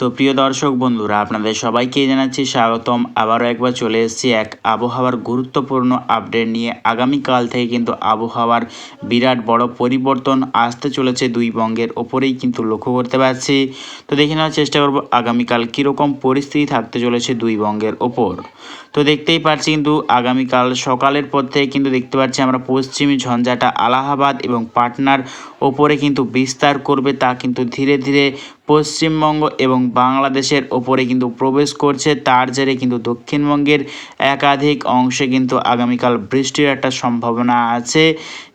তো প্রিয় দর্শক বন্ধুরা, আপনাদের সবাইকে জানাচ্ছি স্বাগতম। আবারও একবার চলে এসেছি এক আবহাওয়ার গুরুত্বপূর্ণ আপডেট নিয়ে। আগামীকাল থেকে কিন্তু আবহাওয়ার বিরাট বড় পরিবর্তন আসতে চলেছে দুই বঙ্গের ওপরেই কিন্তু লক্ষ্য করতে পারছি। তো দেখে নেওয়ার চেষ্টা করব আগামীকাল কীরকম পরিস্থিতি থাকতে চলেছে দুই বঙ্গের ওপর। তো দেখতেই পাচ্ছি কিন্তু আগামীকাল সকালের পর থেকে কিন্তু দেখতে পাচ্ছি আমরা পশ্চিমী ঝঞ্ঝাটা আলাহাবাদ এবং পাটনার ওপরে কিন্তু বিস্তার করবে। তা কিন্তু ধীরে ধীরে পশ্চিমবঙ্গ এবং বাংলাদেশের ওপরে কিন্তু প্রবেশ করছে, তার জেরে কিন্তু দক্ষিণবঙ্গের একাধিক অংশে কিন্তু আগামীকাল বৃষ্টির একটা সম্ভাবনা আছে।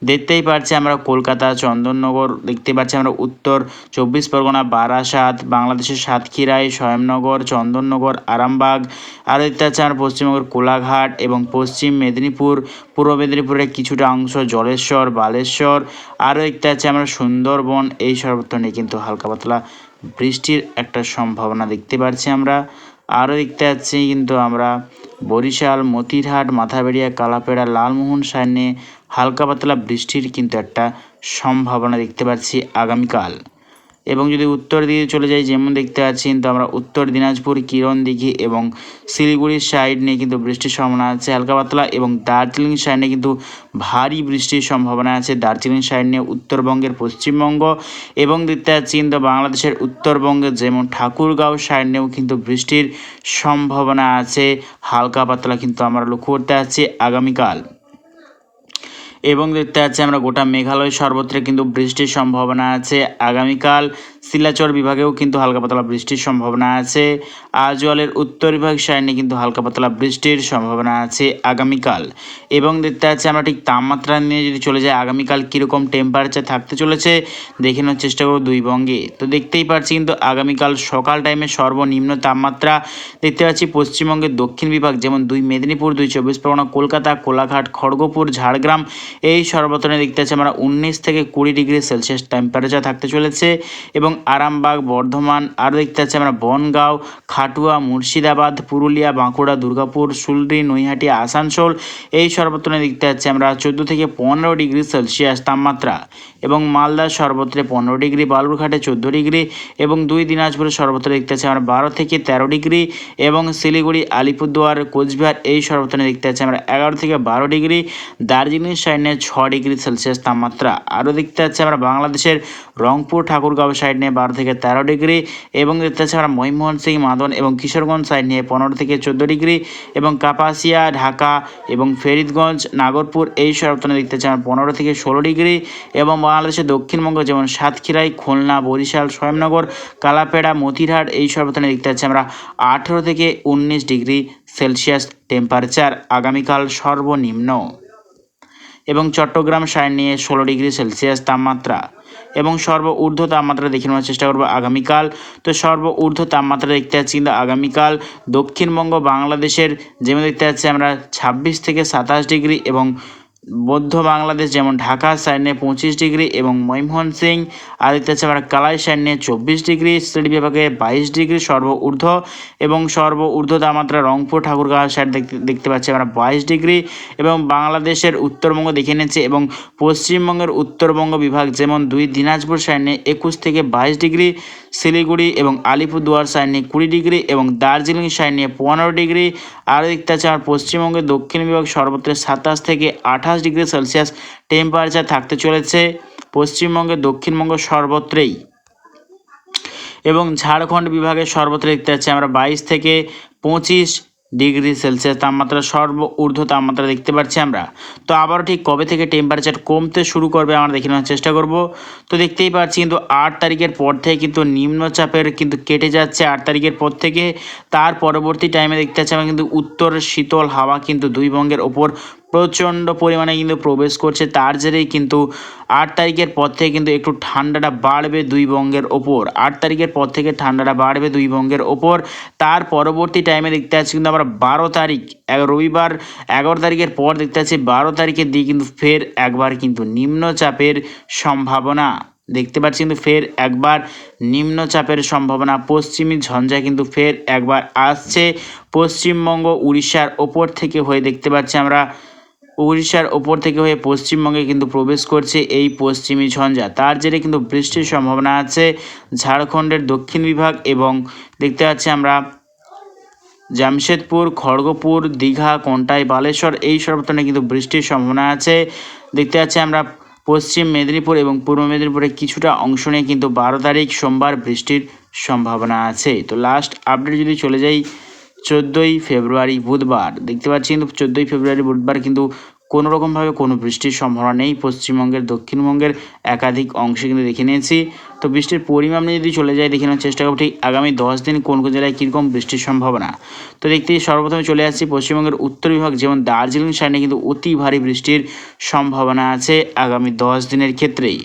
দেখতেই পাচ্ছি আমরা কলকাতা, চন্দননগর, দেখতে পাচ্ছি আমরা উত্তর চব্বিশ পরগনা, বারাসাত, বাংলাদেশের সাতক্ষীরায়, স্বয়ংনগর, চন্দননগর, আরামবাগ, আরও দেখতে পাচ্ছি আমরা পশ্চিমবঙ্গের কোলাঘাট এবং পশ্চিম মেদিনীপুর, পূর্ব মেদিনীপুরের কিছুটা অংশ জলেশ্বর, বালেশ্বর, আরও দেখতে পাচ্ছি আমরা সুন্দরবন, এই সর্বত্র নিয়ে কিন্তু হালকা পাতলা বৃষ্টির একটা সম্ভাবনা দেখতে পারছি আমরা। আরও দেখতে পাচ্ছি কিন্তু আমরা বরিশাল, মতিরহাট, মাথাবেড়িয়া, কালাপেড়া, লালমোহন সাইনে হালকা পাতলা বৃষ্টির কিন্তু একটা সম্ভাবনা দেখতে পাচ্ছি আগামীকাল। এবং যদি উত্তর দিকে চলে যাই, যেমন দেখতে পাচ্ছি তো আমরা উত্তর দিনাজপুর কিরণ দিঘি এবং শিলিগুড়ির সাইড নিয়ে কিন্তু বৃষ্টির সম্ভাবনা আছে হালকা পাতলা এবং দার্জিলিং সাইডে কিন্তু ভারী বৃষ্টির সম্ভাবনা আছে। দার্জিলিং সাইড নিয়ে উত্তরবঙ্গের পশ্চিমবঙ্গ এবং দেখতে পাচ্ছি কিন্তু বাংলাদেশের উত্তরবঙ্গে যেমন ঠাকুরগাঁও সাইড নিয়েও কিন্তু বৃষ্টির সম্ভাবনা আছে। হালকা পাতলা কিন্তু আমরা লক্ষ্য করতে পারছি আগামীকাল। এবং দেখতে পাচ্ছি আমরা গোটা মেঘালয় সর্বত্র কিন্তু বৃষ্টির সম্ভাবনা আছে। আগামীকাল শিলাচর বিভাগেও কিন্তু হালকা পাতলা বৃষ্টির সম্ভাবনা আছে। আজওয়ালের উত্তর বিভাগ সাইডে কিন্তু হালকা পাতলা বৃষ্টির সম্ভাবনা আছে আগামীকাল। এবং দেখতে পাচ্ছি আমরা ঠিক তাপমাত্রা নিয়ে যদি চলে যাই, আগামীকাল কীরকম টেম্পারেচার থাকতে চলেছে, দেখে নেওয়ার চেষ্টা করব দুই বঙ্গে। তো দেখতেই পাচ্ছি কিন্তু আগামীকাল সকাল টাইমে সর্বনিম্ন তাপমাত্রা দেখতে পাচ্ছি পশ্চিমবঙ্গের দক্ষিণ বিভাগ, যেমন দুই মেদিনীপুর, দুই চব্বিশ পরগনা, কলকাতা, কোলাঘাট, খড়গপুর, ঝাড়গ্রাম, এই সর্বত্রে দেখতে পাচ্ছি আমরা উনিশ থেকে কুড়ি ডিগ্রি সেলসিয়াস টেম্পারেচার থাকতে চলেছে। এবং আরামবাগ, বর্ধমান, আরও দেখতে পাচ্ছি আমরা বনগাঁও, খাটুয়া, মুর্শিদাবাদ, পুরুলিয়া, বাঁকুড়া, দুর্গাপুর, সুলরি, নৈহাটি, আসানসোল। এই সর্বত্র দেখতে পাচ্ছি আমরা চোদ্দ থেকে পনেরো ডিগ্রি সেলসিয়াস তাপমাত্রা। এবং মালদা সর্বত্রে পনেরো ডিগ্রি, বালুরঘাটে চোদ্দ ডিগ্রি এবং দুই দিনাজপুরের সর্বত্র দেখতে পাচ্ছি আমরা বারো থেকে তেরো ডিগ্রি এবং শিলিগুড়ি, আলিপুরদুয়ার, কোচবিহার এই সর্বত্র দেখতে পাচ্ছি আমরা এগারো থেকে বারো ডিগ্রি। দার্জিলিং সাইডে ছ ডিগ্রি সেলসিয়াস তাপমাত্রা। আরও দেখতে পাচ্ছি আমরা বাংলাদেশের রংপুর, ঠাকুরগাঁও সাইড নিয়ে বারো থেকে তেরো ডিগ্রি এবং দেখতে পাচ্ছি আমরা ময়মোহন সিং মাদন এবং কিশোরগঞ্জ সাইড নিয়ে পনেরো থেকে চোদ্দ ডিগ্রি এবং কাপাসিয়া, ঢাকা এবং ফেরিদগঞ্জ, নাগরপুর এই সর্বত্র দেখতে পাচ্ছি আমরা পনেরো থেকে ষোলো ডিগ্রি এবং বাংলাদেশের দক্ষিণবঙ্গ, যেমন সাতক্ষীরাই, খুলনা, বরিশাল, স্বয়ংনগর, কালাপেড়া, মতিরহাট, এই সর্বত্র দেখতে পাচ্ছি আমরা আঠেরো থেকে উনিশ ডিগ্রি সেলসিয়াস টেম্পারেচার। আগামীকাল সর্বনিম্ন। এবং চট্টগ্রাম সাইড নিয়ে ষোলো ডিগ্রি সেলসিয়াস তাপমাত্রা। এবং সর্ব ঊর্ধ্ব তাপমাত্রা দেখে নেওয়ার চেষ্টা করব আগামীকাল। তো সর্ব ঊর্ধ্ব তাপমাত্রা দেখতে পাচ্ছি কিন্তু আগামীকাল দক্ষিণবঙ্গ, বাংলাদেশের যেমন দেখতে পাচ্ছি আমরা ছাব্বিশ থেকে সাতাশ ডিগ্রি এবং মধ্য বাংলাদেশ যেমন ঢাকা, সাইনে পঁচিশ ডিগ্রি এবং ময়মোহন সিং আমরা কালাই সাইড নিয়ে চব্বিশ ডিগ্রি, সিলেট বিভাগে বাইশ ডিগ্রি সর্ব ঊর্ধ্ব এবং সর্ব ঊর্ধ্ব তাপমাত্রা রংপুর, ঠাকুরগাঁও সাইড দেখতে দেখতে পাচ্ছি আমরা বাইশ ডিগ্রি এবং বাংলাদেশের উত্তরবঙ্গ দেখে নিচ্ছি এবং পশ্চিমবঙ্গের উত্তরবঙ্গ বিভাগ যেমন দুই, দিনাজপুর সাইনে একুশ থেকে বাইশ ডিগ্রি, শিলিগুড়ি এবং আলিপুরদুয়ার সাইনে কুড়ি ডিগ্রি এবং দার্জিলিং সাইনে পনেরো ডিগ্রি আর দেখতে পাচ্ছি আমার পশ্চিমবঙ্গের দক্ষিণ বিভাগ সর্বত্র সাতাশ থেকে আঠাশ ডিগ্রি সেলসিয়াস টেম্পারেচার থাকতে চলেছে পশ্চিমবঙ্গে দক্ষিণবঙ্গ সর্বত্রেই। এবং ঝাড়খণ্ড বিভাগে সর্বত্র দেখতে পাচ্ছি আমরা বাইশ থেকে পঁচিশ ডিগ্রি সেলসিয়াস তাপমাত্রা, সর্ব ঊর্ধ্ব তাপমাত্রা দেখতে পাচ্ছি আমরা। তো আবারও ঠিক কবে থেকে টেম্পারেচার কমতে শুরু করবে আমরা দেখে নেওয়ার চেষ্টা করব। তো দেখতেই পাচ্ছি কিন্তু আট তারিখের পর থেকে কিন্তু নিম্নচাপের কিন্তু কেটে যাচ্ছে আট তারিখের পর থেকে। তার পরবর্তী টাইমে দেখতে পাচ্ছি আমরা কিন্তু উত্তর শীতল হাওয়া কিন্তু দুই বঙ্গের ওপর প্রচণ্ড পরিমাণে কিন্তু প্রবেশ করছে। তার জেরেই কিন্তু আট তারিখের পর থেকে কিন্তু একটু ঠান্ডাটা বাড়বে দুই বঙ্গের ওপর। আট তারিখের পর থেকে ঠান্ডাটা বাড়বে দুই বঙ্গের ওপর। তার পরবর্তী টাইমে দেখতে পাচ্ছি কিন্তু আমরা বারো তারিখ রবিবার এগারো তারিখের পর দেখতে পাচ্ছি বারো তারিখের দিকে কিন্তু ফের একবার কিন্তু নিম্নচাপের সম্ভাবনা। দেখতে পাচ্ছি কিন্তু ফের একবার নিম্নচাপের সম্ভাবনা। পশ্চিমী ঝঞ্ঝা কিন্তু ফের একবার আসছে। পশ্চিমবঙ্গ, উড়িষ্যার ওপর থেকে হয়ে দেখতে পাচ্ছি আমরা উড়িষ্যার ওপর থেকে হয়ে পশ্চিমবঙ্গে কিন্তু প্রবেশ করছে এই পশ্চিমী ঝঞ্ঝা। তার জেরে কিন্তু বৃষ্টির সম্ভাবনা আছে। ঝাড়খণ্ডের দক্ষিণ বিভাগ এবং দেখতে পাচ্ছি আমরা জামশেদপুর, খড়গপুর, দীঘা, কোন্টাই, বালেশ্বর এই সর্বতনে কিন্তু বৃষ্টির সম্ভাবনা আছে। দেখতে পাচ্ছি আমরা পশ্চিম মেদিনীপুর এবং পূর্ব মেদিনীপুরে কিছুটা অংশ নিয়ে কিন্তু বারো তারিখ সোমবার বৃষ্টির সম্ভাবনা আছে। তো লাস্ট আপডেট যদি চলে যাই চোদ্দোই ফেব্রুয়ারি বুধবার। দেখতে পাচ্ছি কিন্তু চোদ্দোই ফেব্রুয়ারি বুধবার কিন্তু কোনো রকমভাবে কোনো বৃষ্টির সম্ভাবনা নেই। পশ্চিমবঙ্গের, দক্ষিণবঙ্গের একাধিক অংশে কিন্তু দেখে নিয়েছি। তো বৃষ্টির পরিমাণ যদি চলে যায় দেখে নেওয়ার চেষ্টা করব ঠিক আগামী দশ দিন কোন কোন জেলায় কীরকম বৃষ্টির সম্ভাবনা। তো দেখতে সর্বপ্রথমে চলে আসছি পশ্চিমবঙ্গের উত্তর বিভাগ, যেমন দার্জিলিং সাইডে কিন্তু অতি ভারী বৃষ্টির সম্ভাবনা আছে আগামী দশ দিনের ক্ষেত্রেই।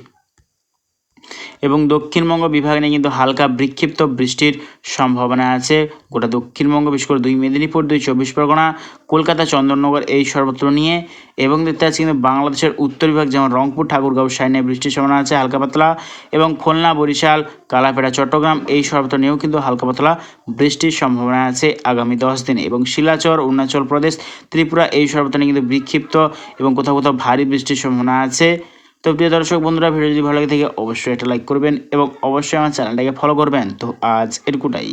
এবং দক্ষিণবঙ্গ বিভাগে নিয়ে কিন্তু হালকা বিক্ষিপ্ত বৃষ্টির সম্ভাবনা আছে। গোটা দক্ষিণবঙ্গ, বিশেষ করে দুই মেদিনীপুর, দুই চব্বিশ পরগনা, কলকাতা, চন্দননগর এই সর্বত্র নিয়ে এবং দেখতে পাচ্ছি কিন্তু বাংলাদেশের উত্তর বিভাগ যেমন রংপুর, ঠাকুরগাঁও সাইনে বৃষ্টির সম্ভাবনা আছে হালকা পাতলা এবং খুলনা, বরিশাল কালাপেড়া চট্টগ্রাম এই সর্বত্র নিয়েও কিন্তু হালকা পাতলা বৃষ্টির সম্ভাবনা আছে আগামী দশ দিনে এবং শিলাচর, অরুণাচল প্রদেশ, ত্রিপুরা এই সর্বত্র নিয়ে কিন্তু বিক্ষিপ্ত এবং কোথাও কোথাও ভারী বৃষ্টির সম্ভাবনা আছে। তো প্রিয় দর্শক বন্ধুরা ভিডিও যদি ভালো লাগে থাকে, অবশ্যই একটা লাইক করবেন এবং অবশ্যই আমার চ্যানেলটাকে ফলো করবেন। তো আজ এরকুটাই